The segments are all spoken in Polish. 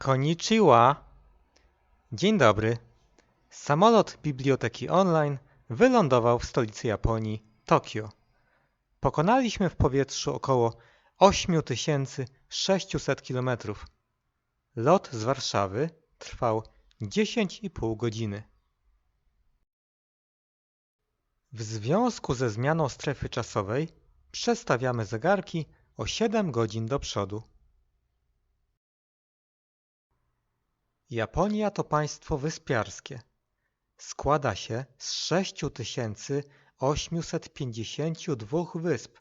Konnichiwa. Dzień dobry. Samolot Biblioteki Online wylądował w stolicy Japonii, Tokio. Pokonaliśmy w powietrzu około 8600 km. Lot z Warszawy trwał 10,5 godziny. W związku ze zmianą strefy czasowej przestawiamy zegarki o 7 godzin do przodu. Japonia to państwo wyspiarskie. Składa się z 6852 wysp.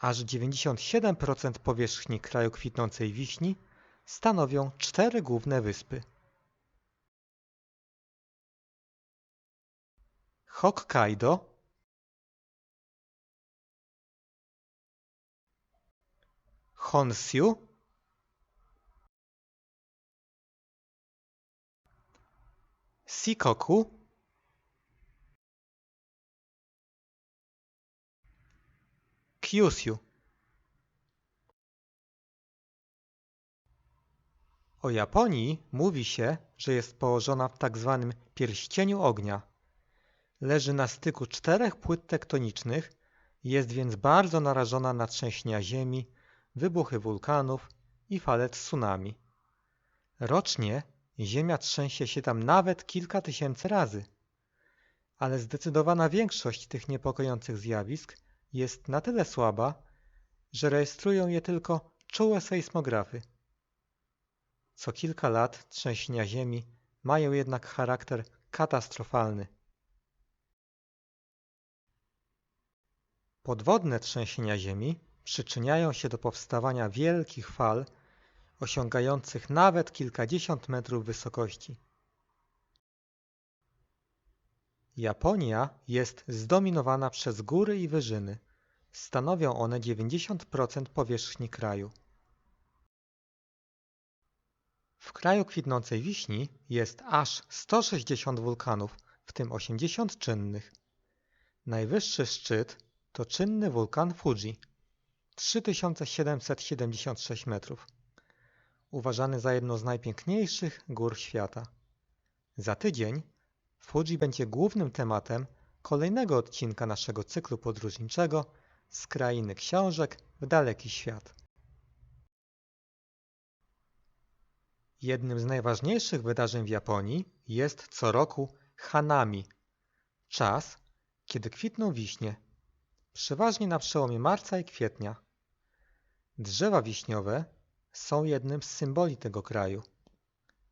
Aż 97% powierzchni kraju kwitnącej wiśni stanowią cztery główne wyspy. Hokkaido, Honshu, Shikoku, Kyushu. O Japonii mówi się, że jest położona w tak zwanym pierścieniu ognia. Leży na styku czterech płyt tektonicznych, jest więc bardzo narażona na trzęsienia ziemi, wybuchy wulkanów i fale tsunami. Rocznie Ziemia trzęsie się tam nawet kilka tysięcy razy. Ale zdecydowana większość tych niepokojących zjawisk jest na tyle słaba, że rejestrują je tylko czułe sejsmografy. Co kilka lat trzęsienia Ziemi mają jednak charakter katastrofalny. Podwodne trzęsienia Ziemi przyczyniają się do powstawania wielkich fal osiągających nawet kilkadziesiąt metrów wysokości. Japonia jest zdominowana przez góry i wyżyny. Stanowią one 90% powierzchni kraju. W kraju kwitnącej wiśni jest aż 160 wulkanów, w tym 80 czynnych. Najwyższy szczyt to czynny wulkan Fuji 3776 metrów uważany za jedną z najpiękniejszych gór świata. Za tydzień Fuji będzie głównym tematem kolejnego odcinka naszego cyklu podróżniczego z krainy książek w daleki świat. Jednym z najważniejszych wydarzeń w Japonii jest co roku Hanami, czas, kiedy kwitną wiśnie, przeważnie na przełomie marca i kwietnia. Drzewa wiśniowe są jednym z symboli tego kraju.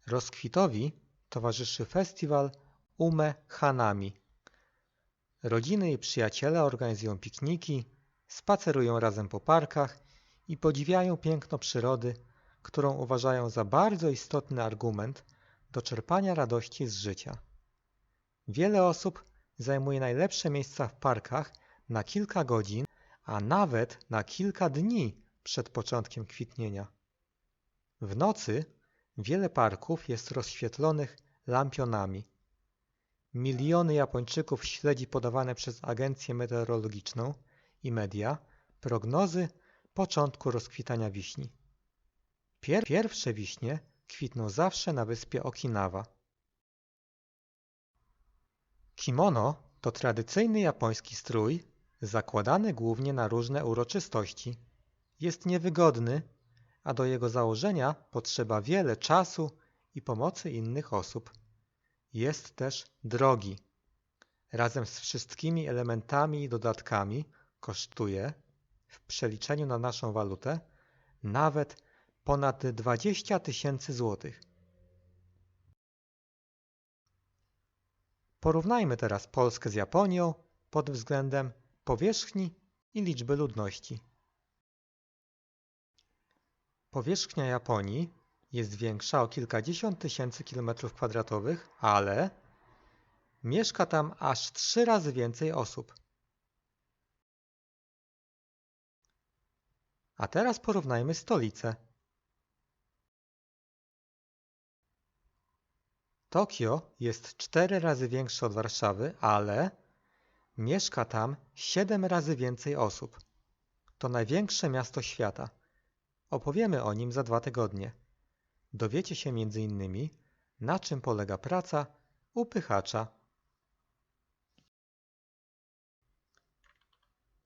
Rozkwitowi towarzyszy festiwal Ume Hanami. Rodziny i przyjaciele organizują pikniki, spacerują razem po parkach i podziwiają piękno przyrody, którą uważają za bardzo istotny argument do czerpania radości z życia. Wiele osób zajmuje najlepsze miejsca w parkach na kilka godzin, a nawet na kilka dni przed początkiem kwitnienia. W nocy wiele parków jest rozświetlonych lampionami. Miliony Japończyków śledzi podawane przez agencję meteorologiczną i media prognozy początku rozkwitania wiśni. Pier pierwsze wiśnie kwitną zawsze na wyspie Okinawa. Kimono to tradycyjny japoński strój zakładany głównie na różne uroczystości. Jest niewygodny a do jego założenia potrzeba wiele czasu i pomocy innych osób. Jest też drogi. Razem z wszystkimi elementami i dodatkami kosztuje w przeliczeniu na naszą walutę nawet ponad 20 tysięcy złotych. Porównajmy teraz Polskę z Japonią pod względem powierzchni i liczby ludności. Powierzchnia Japonii jest większa o kilkadziesiąt tysięcy kilometrów kwadratowych, ale mieszka tam aż trzy razy więcej osób. A teraz porównajmy stolice. Tokio jest cztery razy większe od Warszawy, ale mieszka tam siedem razy więcej osób. To największe miasto świata. Opowiemy o nim za dwa tygodnie. dowiecie się m.in. na czym polega praca upychacza.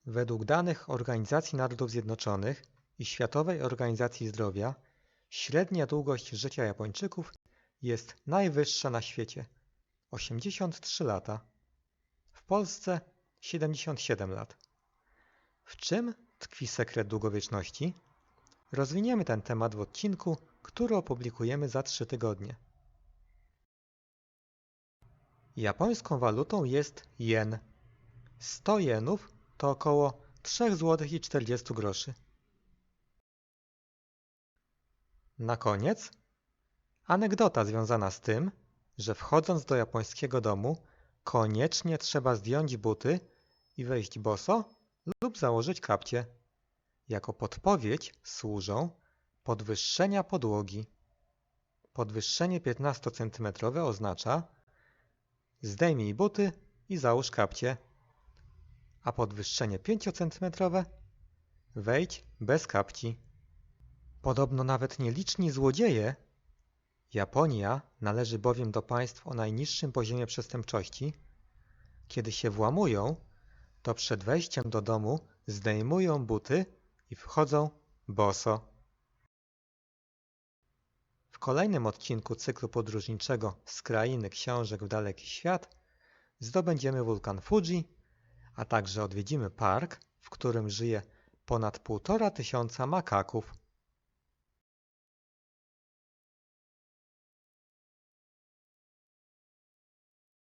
Według danych Organizacji Narodów Zjednoczonych i Światowej Organizacji Zdrowia średnia długość życia Japończyków jest najwyższa na świecie 83 lata. W Polsce 77 lat. W czym tkwi sekret długowieczności? Rozwiniemy ten temat w odcinku, który opublikujemy za 3 tygodnie. Japońską walutą jest jen. 100 jenów to około 3 zł i 40 groszy. Na koniec anegdota związana z tym, że wchodząc do japońskiego domu koniecznie trzeba zdjąć buty i wejść boso lub założyć kapcie. Jako podpowiedź służą podwyższenia podłogi. Podwyższenie 15 cm oznacza zdejmij buty i załóż kapcie, a podwyższenie 5 cm wejdź bez kapci. Podobno nawet nieliczni złodzieje Japonia należy bowiem do państw o najniższym poziomie przestępczości. Kiedy się włamują, to przed wejściem do domu zdejmują buty i wchodzą boso. W kolejnym odcinku cyklu podróżniczego z krainy książek w daleki świat zdobędziemy wulkan Fuji, a także odwiedzimy park, w którym żyje ponad półtora tysiąca makaków.